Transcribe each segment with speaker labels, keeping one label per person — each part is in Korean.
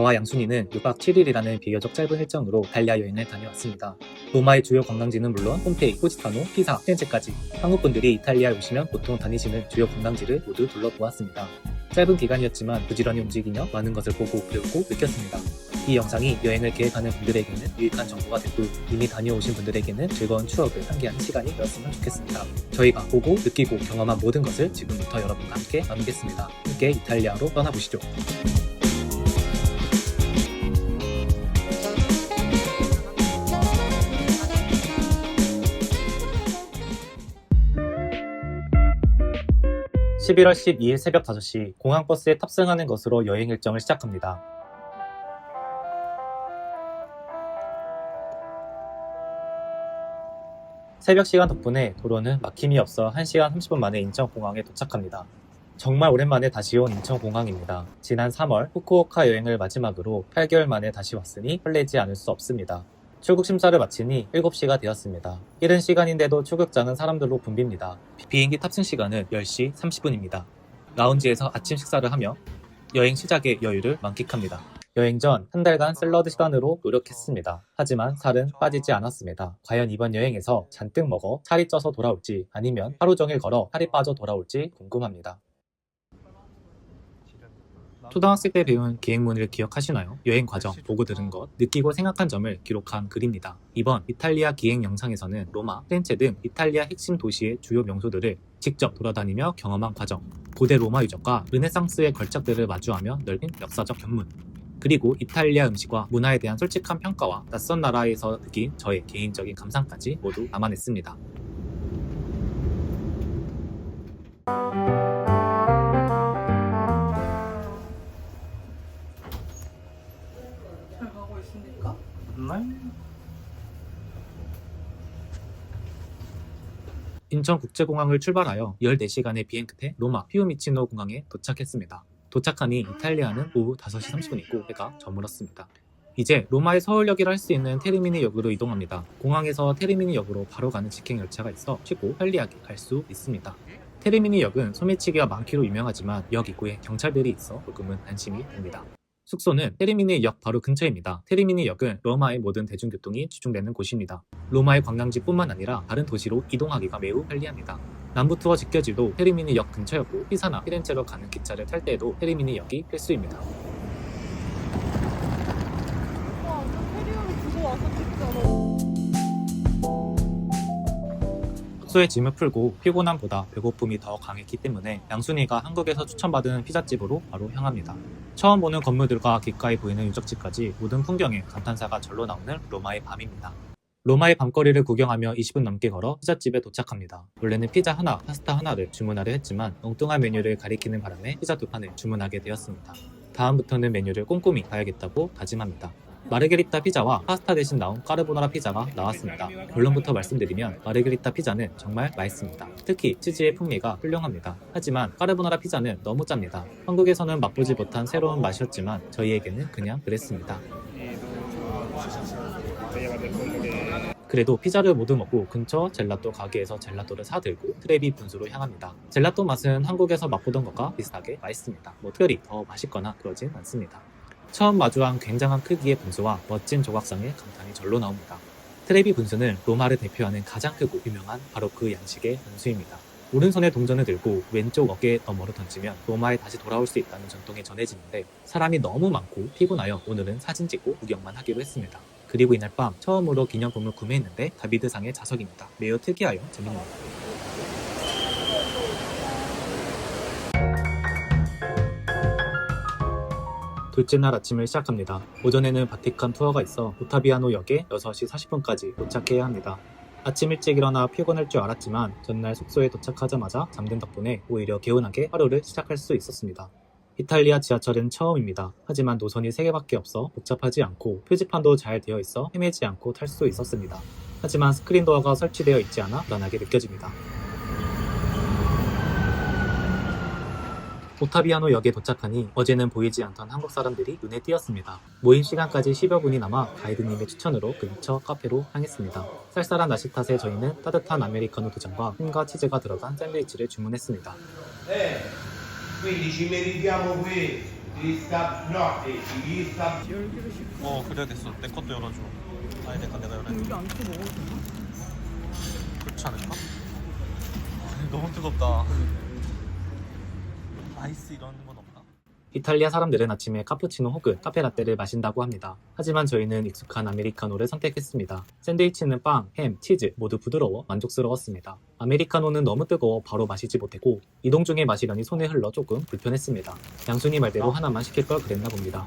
Speaker 1: 저와 양순이는 6박 7일이라는 비교적 짧은 일정으로 이탈리아 여행을 다녀왔습니다. 로마의 주요 관광지는 물론 폼페이, 포지타노, 피사, 피렌체까지 한국 분들이 이탈리아에 오시면 보통 다니시는 주요 관광지를 모두 둘러보았습니다. 짧은 기간이었지만 부지런히 움직이며 많은 것을 보고 배우고 느꼈습니다. 이 영상이 여행을 계획하는 분들에게는 유익한 정보가 되고 이미 다녀오신 분들에게는 즐거운 추억을 함께하는 시간이 되었으면 좋겠습니다. 저희가 보고 느끼고 경험한 모든 것을 지금부터 여러분과 함께 나누겠습니다. 함께 이탈리아로 떠나보시죠. (11월 12일) 새벽 5시 공항버스에 탑승하는 것으로 여행 일정을 시작합니다. 새벽 시간 덕분에 도로는 막힘이 없어 1시간 30분 만에 인천공항에 도착합니다. 정말 오랜만에 다시 온 인천공항입니다. 지난 3월 후쿠오카 여행을 마지막으로 8개월 만에 다시 왔으니 설레지 않을 수 없습니다. 출국 심사를 마치니 7시가 되었습니다. 이른 시간인데도 출국장은 사람들로 붐빕니다. 비행기 탑승 시간은 10시 30분입니다. 라운지에서 아침 식사를 하며 여행 시작의 여유를 만끽합니다. 여행 전 한 달간 샐러드 시간으로 노력했습니다. 하지만 살은 빠지지 않았습니다. 과연 이번 여행에서 잔뜩 먹어 살이 쪄서 돌아올지 아니면 하루 종일 걸어 살이 빠져 돌아올지 궁금합니다. 초등학생 때 배운 기행문을 기억하시나요? 여행 과정, 보고 들은 것, 느끼고 생각한 점을 기록한 글입니다. 이번 이탈리아 기행 영상에서는 로마, 피렌체 등 이탈리아 핵심 도시의 주요 명소들을 직접 돌아다니며 경험한 과정, 고대 로마 유적과 르네상스의 걸작들을 마주하며 넓힌 역사적 견문, 그리고 이탈리아 음식과 문화에 대한 솔직한 평가와 낯선 나라에서 느낀 저의 개인적인 감상까지 모두 담아냈습니다. 인천국제공항을 출발하여 14시간의 비행 끝에 로마 피우미치노 공항에 도착했습니다. 도착하니 이탈리아는 오후 5시 30분이고 해가 저물었습니다. 이제 로마의 서울역이라 할 수 있는 테르미니 역으로 이동합니다. 공항에서 테르미니 역으로 바로 가는 직행 열차가 있어 쉽고 편리하게 갈 수 있습니다. 테르미니 역은 소매치기가 많기로 유명하지만 역 입구에 경찰들이 있어 조금은 안심이 됩니다. 숙소는 테르미니 역 바로 근처입니다. 테르미니 역은 로마의 모든 대중교통이 집중되는 곳입니다. 로마의 관광지뿐만 아니라 다른 도시로 이동하기가 매우 편리합니다. 남부 투어 직결지도 테르미니 역 근처였고 피사나 피렌체로 가는 기차를 탈 때에도 테르미니 역이 필수입니다. 숙소에 짐을 풀고 피곤함보다 배고픔이 더 강했기 때문에 양순이가 한국에서 추천받은 피자집으로 바로 향합니다. 처음 보는 건물들과 귓가에 보이는 유적지까지 모든 풍경에 감탄사가 절로 나오는 로마의 밤입니다. 로마의 밤거리를 구경하며 20분 넘게 걸어 피자집에 도착합니다. 원래는 피자 하나, 파스타 하나를 주문하려 했지만 엉뚱한 메뉴를 가리키는 바람에 피자 두 판을 주문하게 되었습니다. 다음부터는 메뉴를 꼼꼼히 봐야겠다고 다짐합니다. 마르게리타 피자와 파스타 대신 나온 까르보나라 피자가 나왔습니다. 결론부터 말씀드리면 마르게리타 피자는 정말 맛있습니다. 특히 치즈의 풍미가 훌륭합니다. 하지만 까르보나라 피자는 너무 짭니다. 한국에서는 맛보지 못한 새로운 맛이었지만 저희에게는 그냥 그랬습니다. 그래도 피자를 모두 먹고 근처 젤라또 가게에서 젤라또를 사들고 트레비 분수로 향합니다. 젤라또 맛은 한국에서 맛보던 것과 비슷하게 맛있습니다. 뭐 특별히 더 맛있거나 그러진 않습니다. 처음 마주한 굉장한 크기의 분수와 멋진 조각상의 감탄이 절로 나옵니다. 트레비 분수는 로마를 대표하는 가장 크고 유명한 바로 그 양식의 분수입니다. 오른손에 동전을 들고 왼쪽 어깨에 너머로 던지면 로마에 다시 돌아올 수 있다는 전통이 전해지는데 사람이 너무 많고 피곤하여 오늘은 사진 찍고 구경만 하기로 했습니다. 그리고 이날 밤 처음으로 기념품을 구매했는데 다비드상의 자석입니다. 매우 특이하여 재밌네요. 둘째 날 아침을 시작합니다. 오전에는 바티칸 투어가 있어 오타비아노 역에 6시 40분까지 도착해야 합니다. 아침 일찍 일어나 피곤할 줄 알았지만 전날 숙소에 도착하자마자 잠든 덕분에 오히려 개운하게 하루를 시작할 수 있었습니다. 이탈리아 지하철은 처음입니다. 하지만 노선이 3개밖에 없어 복잡하지 않고 표지판도 잘 되어 있어 헤매지 않고 탈 수 있었습니다. 하지만 스크린 도어가 설치되어 있지 않아 불안하게 느껴집니다. 오타비아노 역에 도착하니 어제는 보이지 않던 한국 사람들이 눈에 띄었습니다. 모임 시간까지 10여 분이 남아 가이드님의 추천으로 근처 카페로 향했습니다. 쌀쌀한 날씨 탓에 저희는 따뜻한 아메리카노 두 잔과 햄과 치즈가 들어간 샌드위치를 주문했습니다. 식어 그래 됐어 내 것도 열어줘 아니 내가 내가 열어야
Speaker 2: 여기 안고 먹어도 되나?
Speaker 1: 그렇지 않을까? 너무 뜨겁다 아이스 이런 건 없나? 이탈리아 사람들은 아침에 카푸치노 혹은 카페라떼를 마신다고 합니다. 하지만 저희는 익숙한 아메리카노를 선택했습니다. 샌드위치는 빵, 햄, 치즈 모두 부드러워 만족스러웠습니다. 아메리카노는 너무 뜨거워 바로 마시지 못했고 이동 중에 마시려니 손에 흘러 조금 불편했습니다. 양순이 말대로 하나만 시킬 걸 그랬나 봅니다.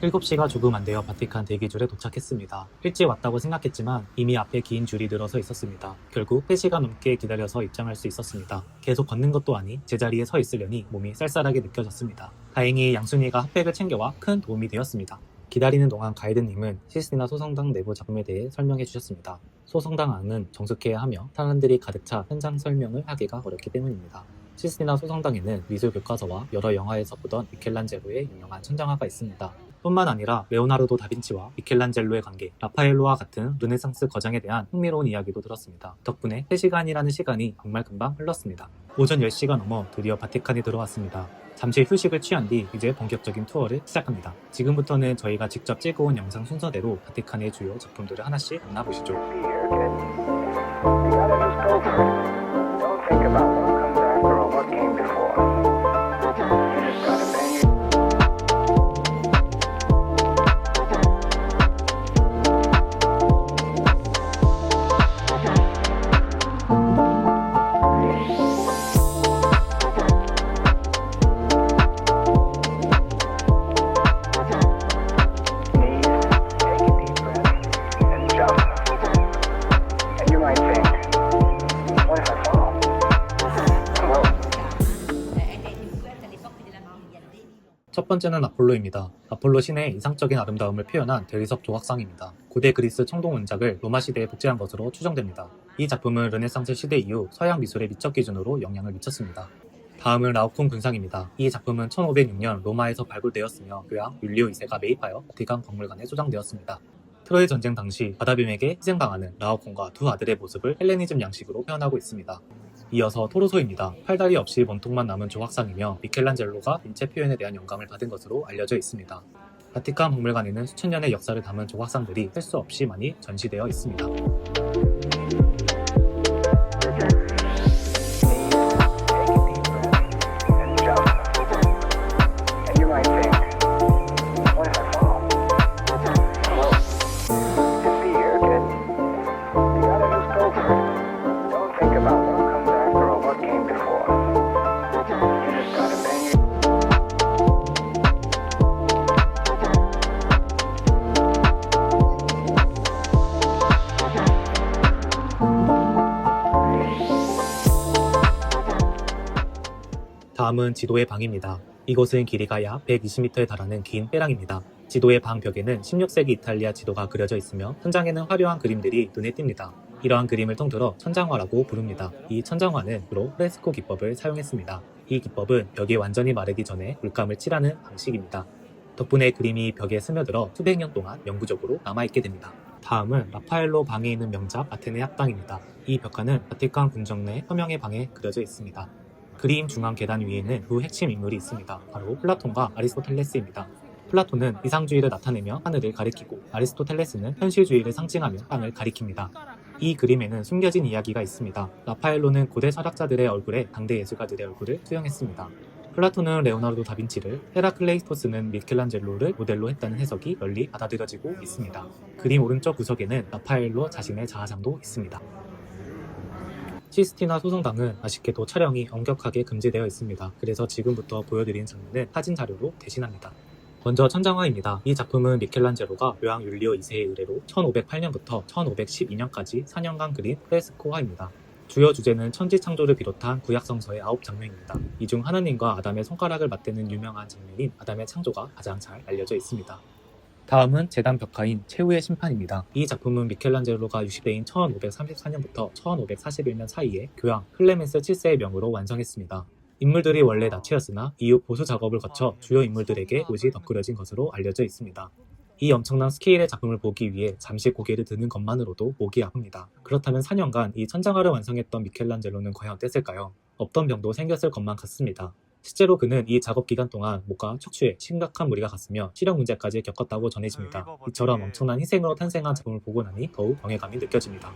Speaker 1: 7시가 조금 안 되어 바티칸 대기줄에 도착했습니다. 일찍 왔다고 생각했지만 이미 앞에 긴 줄이 늘어서 있었습니다. 결국 3시간 넘게 기다려서 입장할 수 있었습니다. 계속 걷는 것도 아니 제자리에 서 있으려니 몸이 쌀쌀하게 느껴졌습니다. 다행히 양순이가 핫팩을 챙겨와 큰 도움이 되었습니다. 기다리는 동안 가이드님은 시스티나 소성당 내부 작품에 대해 설명해 주셨습니다. 소성당 안은 정숙해야 하며 사람들이 가득 차 현장 설명을 하기가 어렵기 때문입니다. 시스티나 소성당에는 미술 교과서와 여러 영화에서 보던 미켈란젤로의 유명한 천장화가 있습니다. 뿐만 아니라 레오나르도 다빈치와 미켈란젤로의 관계, 라파엘로와 같은 르네상스 거장에 대한 흥미로운 이야기도 들었습니다. 덕분에 3시간이라는 시간이 정말 금방 흘렀습니다. 오전 10시가 넘어 드디어 바티칸에 들어왔습니다. 잠시 휴식을 취한 뒤 이제 본격적인 투어를 시작합니다. 지금부터는 저희가 직접 찍어온 영상 순서대로 바티칸의 주요 작품들을 하나씩 만나보시죠. 번째는 아폴로입니다. 아폴로 신의 이상적인 아름다움을 표현한 대리석 조각상입니다. 고대 그리스 청동 원작을 로마 시대에 복제한 것으로 추정됩니다. 이 작품은 르네상스 시대 이후 서양 미술의 미적 기준으로 영향을 미쳤습니다. 다음은 라오콘 군상입니다. 이 작품은 1506년 로마에서 발굴되었으며 교황 율리오 2세가 매입하여 바티칸 박물관에 소장되었습니다. 트로이 전쟁 당시 바다빔에게 희생당하는 라오콘과 두 아들의 모습을 헬레니즘 양식으로 표현하고 있습니다. 이어서 토로소입니다. 팔다리 없이 몸통만 남은 조각상이며 미켈란젤로가 인체 표현에 대한 영감을 받은 것으로 알려져 있습니다. 바티칸 박물관에는 수천 년의 역사를 담은 조각상들이 셀 수 없이 많이 전시되어 있습니다. 다음은 지도의 방입니다. 이곳은 길이가 약 120m에 달하는 긴 빼랑입니다. 지도의 방 벽에는 16세기 이탈리아 지도가 그려져 있으며 천장에는 화려한 그림들이 눈에 띕니다. 이러한 그림을 통틀어 천장화라고 부릅니다. 이 천장화는 주로 프레스코 기법을 사용했습니다. 이 기법은 벽이 완전히 마르기 전에 물감을 칠하는 방식입니다. 덕분에 그림이 벽에 스며들어 수백 년 동안 영구적으로 남아있게 됩니다. 다음은 라파엘로 방에 있는 명작 아테네 합당입니다. 이 벽화는 바티칸 궁정 내 서명의 방에 그려져 있습니다. 그림 중앙 계단 위에는 두 핵심 인물이 있습니다. 바로 플라톤과 아리스토텔레스입니다. 플라톤은 이상주의를 나타내며 하늘을 가리키고 아리스토텔레스는 현실주의를 상징하며 땅을 가리킵니다. 이 그림에는 숨겨진 이야기가 있습니다. 라파엘로는 고대 철학자들의 얼굴에 당대 예술가들의 얼굴을 수용했습니다. 플라톤은 레오나르도 다빈치를, 헤라클레이토스는 미켈란젤로를 모델로 했다는 해석이 널리 받아들여지고 있습니다. 그림 오른쪽 구석에는 라파엘로 자신의 자화상도 있습니다. 시스티나 소성당은 아쉽게도 촬영이 엄격하게 금지되어 있습니다. 그래서 지금부터 보여드린 장면은 사진 자료로 대신합니다. 먼저 천장화입니다. 이 작품은 미켈란젤로가 교황 율리오 2세의 의뢰로 1508년부터 1512년까지 4년간 그린 프레스코화입니다. 주요 주제는 천지 창조를 비롯한 구약 성서의 아홉 장면입니다. 이 중 하나님과 아담의 손가락을 맞대는 유명한 장면인 아담의 창조가 가장 잘 알려져 있습니다. 다음은 재단 벽화인 최후의 심판입니다. 이 작품은 미켈란젤로가 60대인 1534년부터 1541년 사이에 교황 클레멘스 7세의 명으로 완성했습니다. 인물들이 원래 나치였으나 이후 보수 작업을 거쳐 주요 인물들에게 옷이 덧그려진 것으로 알려져 있습니다. 이 엄청난 스케일의 작품을 보기 위해 잠시 고개를 드는 것만으로도 목이 아픕니다. 그렇다면 4년간 이 천장화를 완성했던 미켈란젤로는 과연 어땠을까요? 없던 병도 생겼을 것만 같습니다. 실제로 그는 이 작업 기간 동안 목과 척추에 심각한 무리가 갔으며 시력 문제까지 겪었다고 전해집니다. 이처럼 엄청난 희생으로 탄생한 작품을 보고 나니 더욱 경외감이 느껴집니다.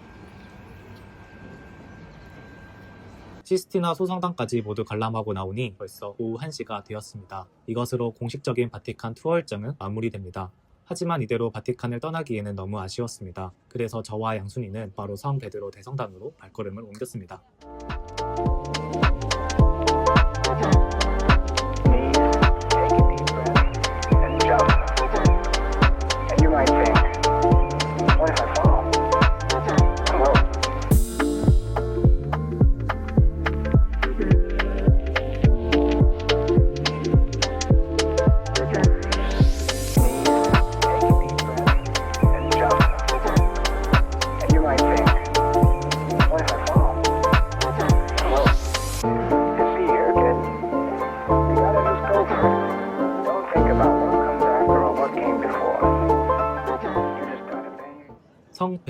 Speaker 1: 시스티나 소성당까지 모두 관람하고 나오니 벌써 오후 1시가 되었습니다. 이것으로 공식적인 바티칸 투어 일정은 마무리됩니다. 하지만 이대로 바티칸을 떠나기에는 너무 아쉬웠습니다. 그래서 저와 양순이는 바로 성 베드로 대성당으로 발걸음을 옮겼습니다.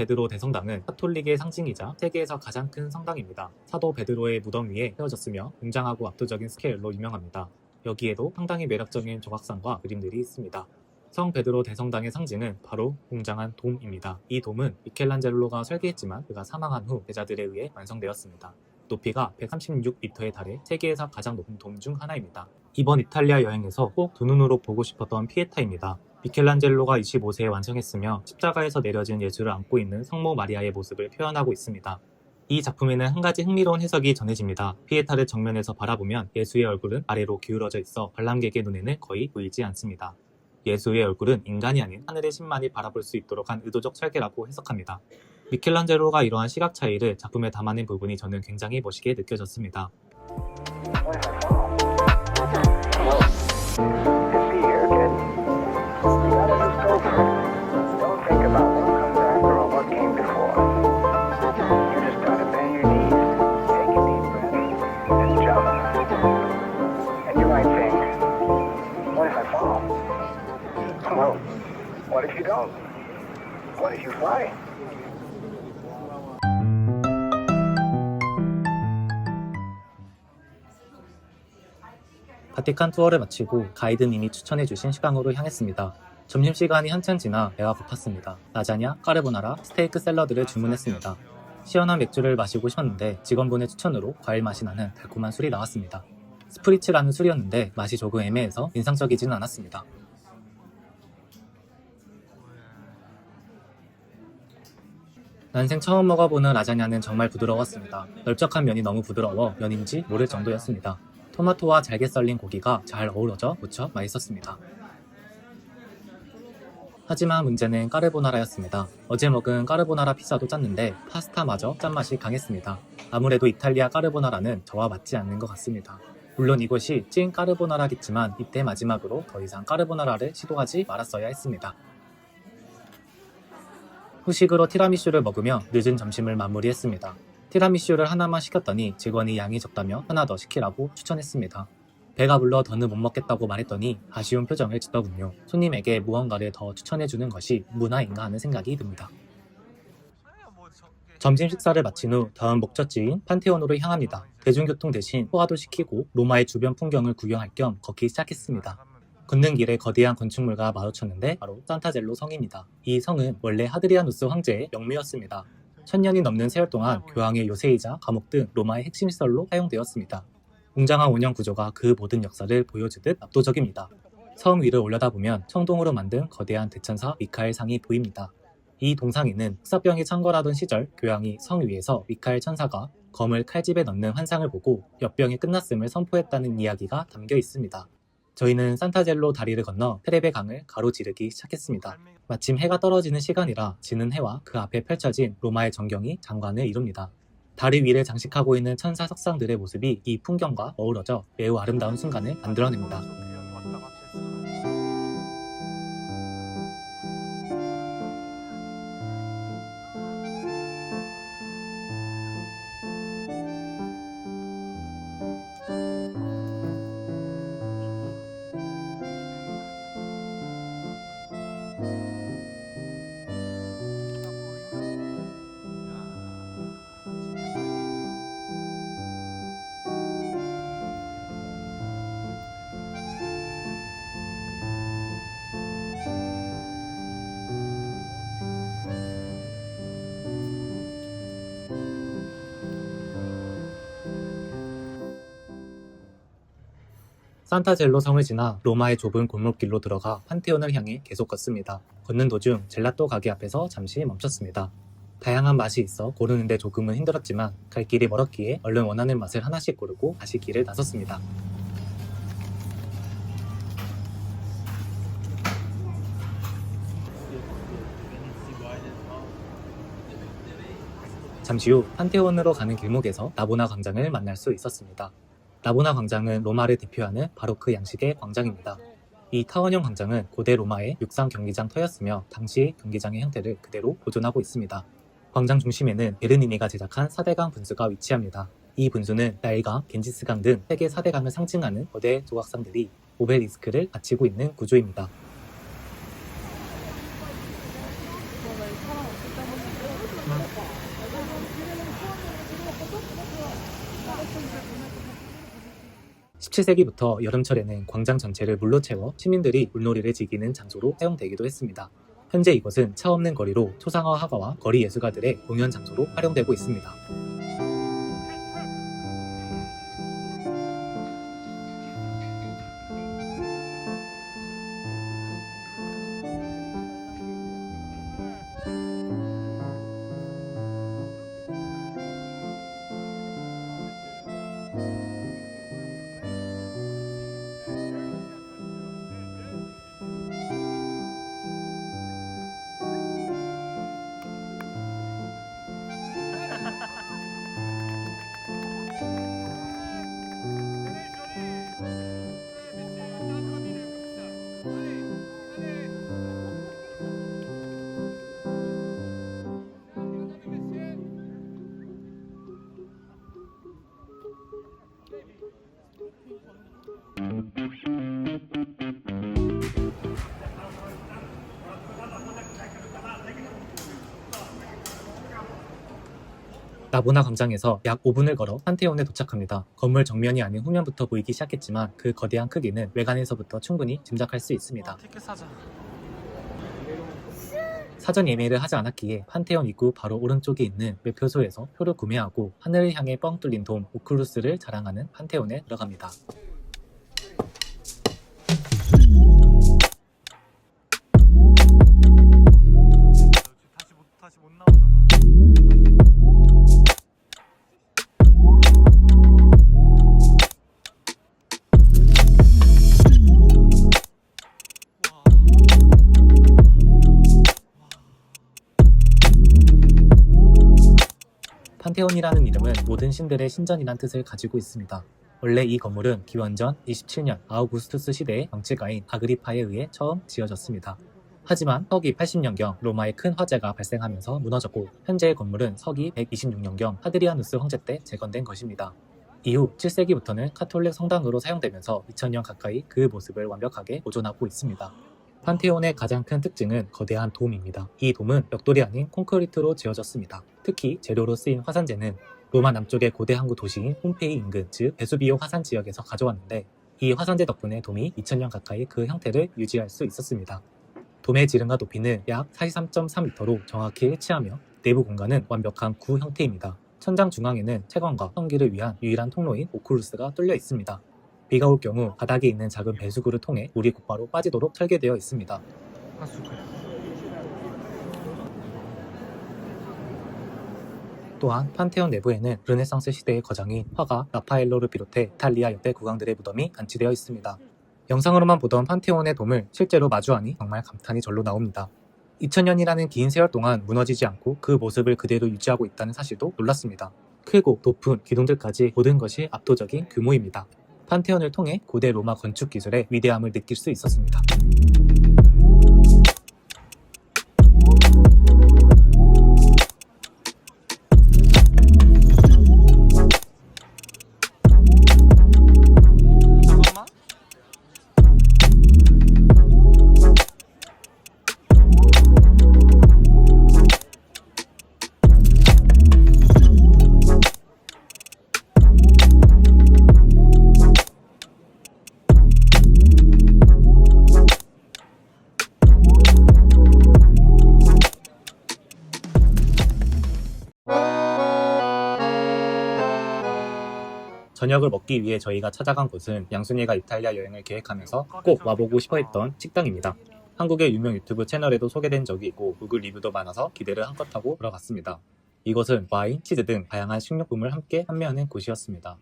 Speaker 1: 베드로 대성당은 카톨릭의 상징이자 세계에서 가장 큰 성당입니다. 사도 베드로의 무덤 위에 세워졌으며 웅장하고 압도적인 스케일로 유명합니다. 여기에도 상당히 매력적인 조각상과 그림들이 있습니다. 성 베드로 대성당의 상징은 바로 웅장한 돔입니다. 이 돔은 미켈란젤로가 설계했지만 그가 사망한 후 제자들에 의해 완성되었습니다. 높이가 136m에 달해 세계에서 가장 높은 돔 중 하나입니다. 이번 이탈리아 여행에서 꼭 두 눈으로 보고 싶었던 피에타입니다. 미켈란젤로가 25세에 완성했으며 십자가에서 내려진 예수를 안고 있는 성모 마리아의 모습을 표현하고 있습니다. 이 작품에는 한 가지 흥미로운 해석이 전해집니다. 피에타를 정면에서 바라보면 예수의 얼굴은 아래로 기울어져 있어 관람객의 눈에는 거의 보이지 않습니다. 예수의 얼굴은 인간이 아닌 하늘의 신만이 바라볼 수 있도록 한 의도적 설계라고 해석합니다. 미켈란젤로가 이러한 시각 차이를 작품에 담아낸 부분이 저는 굉장히 멋있게 느껴졌습니다. 바티칸 투어를 마치고 가이드님이 추천해주신 식당으로 향했습니다. 점심시간이 한참 지나 배가 고팠습니다. 라자냐, 까르보나라, 스테이크 샐러드를 주문했습니다. 시원한 맥주를 마시고 싶었는데 직원분의 추천으로 과일 맛이 나는 달콤한 술이 나왔습니다. 스프리츠라는 술이었는데 맛이 조금 애매해서 인상적이지는 않았습니다. 난생 처음 먹어보는 라자냐는 정말 부드러웠습니다. 넓적한 면이 너무 부드러워 면인지 모를 정도였습니다. 토마토와 잘게 썰린 고기가 잘 어우러져 무척 맛있었습니다. 하지만 문제는 까르보나라였습니다. 어제 먹은 까르보나라 피자도 짰는데 파스타마저 짠맛이 강했습니다. 아무래도 이탈리아 까르보나라는 저와 맞지 않는 것 같습니다. 물론 이것이 찐 까르보나라겠지만 이때 마지막으로 더 이상 까르보나라를 시도하지 말았어야 했습니다. 후식으로 티라미슈를 먹으며 늦은 점심을 마무리했습니다. 티라미슈를 하나만 시켰더니 직원이 양이 적다며 하나 더 시키라고 추천했습니다. 배가 불러 더는 못 먹겠다고 말했더니 아쉬운 표정을 짓더군요. 손님에게 무언가를 더 추천해주는 것이 문화인가 하는 생각이 듭니다. 점심 식사를 마친 후 다음 목적지인 판테온으로 향합니다. 대중교통 대신 포화도 시키고 로마의 주변 풍경을 구경할 겸 걷기 시작했습니다. 걷는 길에 거대한 건축물과 마주쳤는데 바로 산타젤로 성입니다. 이 성은 원래 하드리아누스 황제의 영묘였습니다. 천년이 넘는 세월 동안 교황의 요새이자 감옥 등 로마의 핵심 시설로 사용되었습니다. 웅장한 원형 구조가 그 모든 역사를 보여주듯 압도적입니다. 성 위를 올려다보면 청동으로 만든 거대한 대천사 미카엘 상이 보입니다. 이 동상에는 흑사병이 창궐하던 시절 교황이 성 위에서 미카엘 천사가 검을 칼집에 넣는 환상을 보고 역병이 끝났음을 선포했다는 이야기가 담겨 있습니다. 저희는 산타젤로 다리를 건너 테레베 강을 가로지르기 시작했습니다. 마침 해가 떨어지는 시간이라 지는 해와 그 앞에 펼쳐진 로마의 전경이 장관을 이룹니다. 다리 위를 장식하고 있는 천사 석상들의 모습이 이 풍경과 어우러져 매우 아름다운 순간을 만들어냅니다. 산타젤로 성을 지나 로마의 좁은 골목길로 들어가 판테온을 향해 계속 걷습니다. 걷는 도중 젤라또 가게 앞에서 잠시 멈췄습니다. 다양한 맛이 있어 고르는데 조금은 힘들었지만 갈 길이 멀었기에 얼른 원하는 맛을 하나씩 고르고 다시 길을 나섰습니다. 잠시 후 판테온으로 가는 길목에서 나보나 광장을 만날 수 있었습니다. 나보나 광장은 로마를 대표하는 바로크 양식의 광장입니다. 이 타원형 광장은 고대 로마의 육상 경기장 터였으며 당시 경기장의 형태를 그대로 보존하고 있습니다. 광장 중심에는 베르니니가 제작한 4대강 분수가 위치합니다. 이 분수는 나일강, 겐지스강 등 세계 4대강을 상징하는 거대 조각상들이 오벨리스크를 갖추고 있는 구조입니다.
Speaker 2: 저는 이 사람 없을 때 한번
Speaker 1: 17세기부터 여름철에는 광장 전체를 물로 채워 시민들이 물놀이를 즐기는 장소로 사용되기도 했습니다. 현재 이곳은 차 없는 거리로 초상화 화가와 거리 예술가들의 공연 장소로 활용되고 있습니다. 나보나 광장에서 약 5분을 걸어 판테온에 도착합니다. 건물 정면이 아닌 후면부터 보이기 시작했지만 그 거대한 크기는 외관에서부터 충분히 짐작할 수 있습니다.
Speaker 3: 티켓 사자.
Speaker 1: 사전 예매를 하지 않았기에 판테온 입구 바로 오른쪽에 있는 매표소에서 표를 구매하고 하늘을 향해 뻥 뚫린 돔 오클루스를 자랑하는 판테온에 들어갑니다. 판테온이라는 이름은 모든 신들의 신전이란 뜻을 가지고 있습니다. 원래 이 건물은 기원전 27년 아우구스투스 시대의 정치가인 아그리파에 의해 처음 지어졌습니다. 하지만 서기 80년경 로마의 큰 화재가 발생하면서 무너졌고 현재의 건물은 서기 126년경 하드리아누스 황제 때 재건된 것입니다. 이후 7세기부터는 카톨릭 성당으로 사용되면서 2000년 가까이 그 모습을 완벽하게 보존하고 있습니다. 판테온의 가장 큰 특징은 거대한 돔입니다. 이 돔은 벽돌이 아닌 콘크리트로 지어졌습니다. 특히 재료로 쓰인 화산재는 로마 남쪽의 고대 항구 도시인 폼페이 인근, 즉 베수비오 화산 지역에서 가져왔는데 이 화산재 덕분에 돔이 2000년 가까이 그 형태를 유지할 수 있었습니다. 돔의 지름과 높이는 약 43.3m로 정확히 일치하며 내부 공간은 완벽한 구 형태입니다. 천장 중앙에는 채광과 환기를 위한 유일한 통로인 오클루스가 뚫려 있습니다. 비가 올 경우 바닥에 있는 작은 배수구를 통해 물이 곧바로 빠지도록 설계되어 있습니다. 또한 판테온 내부에는 르네상스 시대의 거장인 화가 라파엘로를 비롯해 이탈리아 역대 국왕들의 무덤이 안치되어 있습니다. 영상으로만 보던 판테온의 돔을 실제로 마주하니 정말 감탄이 절로 나옵니다. 2000년이라는 긴 세월 동안 무너지지 않고 그 모습을 그대로 유지하고 있다는 사실도 놀랐습니다. 크고 높은 기둥들까지 모든 것이 압도적인 규모입니다. 판테온을 통해 고대 로마 건축 기술의 위대함을 느낄 수 있었습니다. 저녁을 먹기 위해 저희가 찾아간 곳은 양순이가 이탈리아 여행을 계획하면서 꼭 와보고 싶어 했던 식당입니다. 한국의 유명 유튜브 채널에도 소개된 적이 있고 구글 리뷰도 많아서 기대를 한껏 하고 들어갔습니다. 이곳은 와인, 치즈 등 다양한 식료품을 함께 판매하는 곳이었습니다.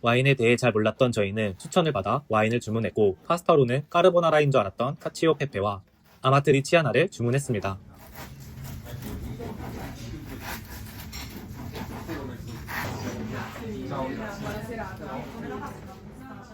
Speaker 1: 와인에 대해 잘 몰랐던 저희는 추천을 받아 와인을 주문했고 파스타로는 까르보나라인 줄 알았던 카치오 페페와 아마트 리치아나를 주문했습니다.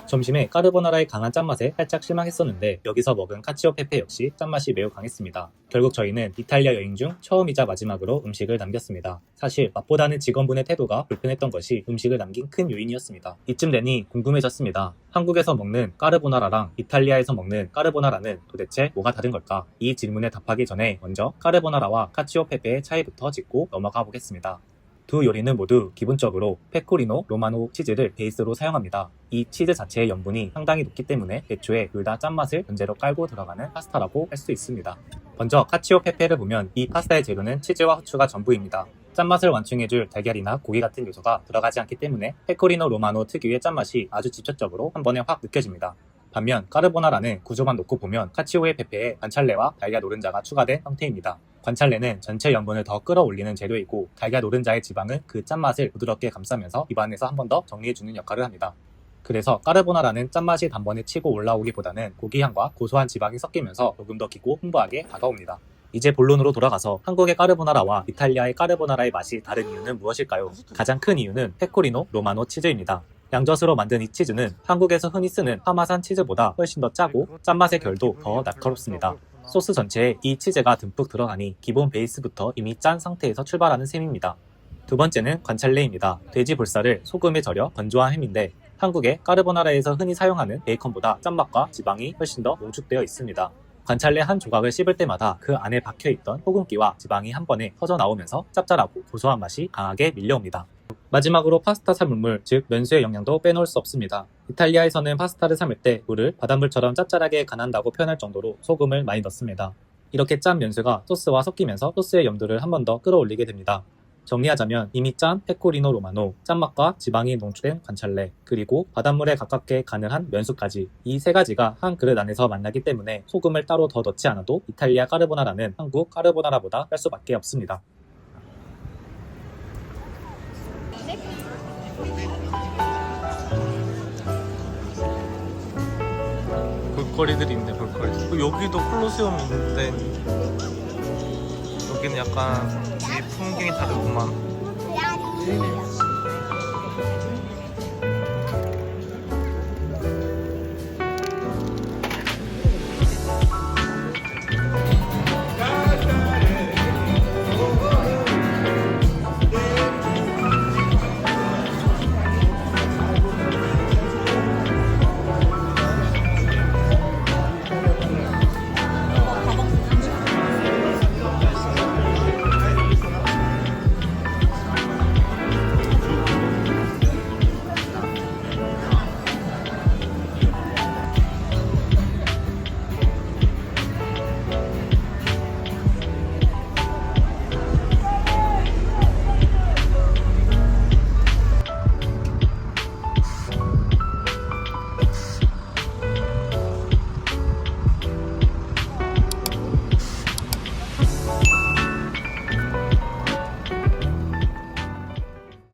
Speaker 1: 점심에 까르보나라의 강한 짠맛에 살짝 실망했었는데 여기서 먹은 카치오 페페 역시 짠맛이 매우 강했습니다. 결국 저희는 이탈리아 여행 중 처음이자 마지막으로 음식을 남겼습니다. 사실 맛보다는 직원분의 태도가 불편했던 것이 음식을 남긴 큰 요인이었습니다. 이쯤 되니 궁금해졌습니다. 한국에서 먹는 까르보나라랑 이탈리아에서 먹는 까르보나라는 도대체 뭐가 다른 걸까? 이 질문에 답하기 전에 먼저 까르보나라와 카치오 페페의 차이부터 짚고 넘어가 보겠습니다. 두 요리는 모두 기본적으로 페코리노 로마노 치즈를 베이스로 사용합니다. 이 치즈 자체의 염분이 상당히 높기 때문에 애초에 둘 다 짠맛을 전제로 깔고 들어가는 파스타라고 할 수 있습니다. 먼저 카치오 페페를 보면 이 파스타의 재료는 치즈와 후추가 전부입니다. 짠맛을 완충해줄 달걀이나 고기 같은 요소가 들어가지 않기 때문에 페코리노 로마노 특유의 짠맛이 아주 직접적으로 한 번에 확 느껴집니다. 반면 까르보나라는 구조만 놓고 보면 카치오의 페페에 관찰레와 달걀 노른자가 추가된 형태입니다. 관찰레는 전체 염분을 더 끌어올리는 재료이고 달걀 노른자의 지방은 그 짠맛을 부드럽게 감싸면서 입안에서 한 번 더 정리해주는 역할을 합니다. 그래서 까르보나라는 짠맛이 단번에 치고 올라오기보다는 고기향과 고소한 지방이 섞이면서 조금 더 기고 풍부하게 다가옵니다. 이제 본론으로 돌아가서 한국의 까르보나라와 이탈리아의 까르보나라의 맛이 다른 이유는 무엇일까요? 가장 큰 이유는 페코리노 로마노 치즈입니다. 양젓으로 만든 이 치즈는 한국에서 흔히 쓰는 파마산 치즈보다 훨씬 더 짜고 짠맛의 결도 더 날카롭습니다. 소스 전체에 이 치즈가 듬뿍 들어가니 기본 베이스부터 이미 짠 상태에서 출발하는 셈입니다. 두 번째는 관찰레입니다. 돼지 볼살을 소금에 절여 건조한 햄인데 한국의 까르보나라에서 흔히 사용하는 베이컨보다 짠맛과 지방이 훨씬 더 농축되어 있습니다. 관찰레 한 조각을 씹을 때마다 그 안에 박혀있던 소금기와 지방이 한 번에 터져 나오면서 짭짤하고 고소한 맛이 강하게 밀려옵니다. 마지막으로 파스타 삶물, 즉 면수의 영양도 빼놓을 수 없습니다. 이탈리아에서는 파스타를 삶을 때 물을 바닷물처럼 짭짤하게 간한다고 표현할 정도로 소금을 많이 넣습니다. 이렇게 짠 면수가 소스와 섞이면서 소스의 염도를 한 번 더 끌어올리게 됩니다. 정리하자면 이미 짠 페코리노 로마노, 짠맛과 지방이 농축된 관찰레, 그리고 바닷물에 가깝게 간을 한 면수까지 이 세 가지가 한 그릇 안에서 만나기 때문에 소금을 따로 더 넣지 않아도 이탈리아 까르보나라는 한국 까르보나라보다 할 수밖에 없습니다.
Speaker 3: 볼거리들이 있네 볼거리. 여기도 콜로세움 있는데 여기는 약간 이 풍경이 다르구만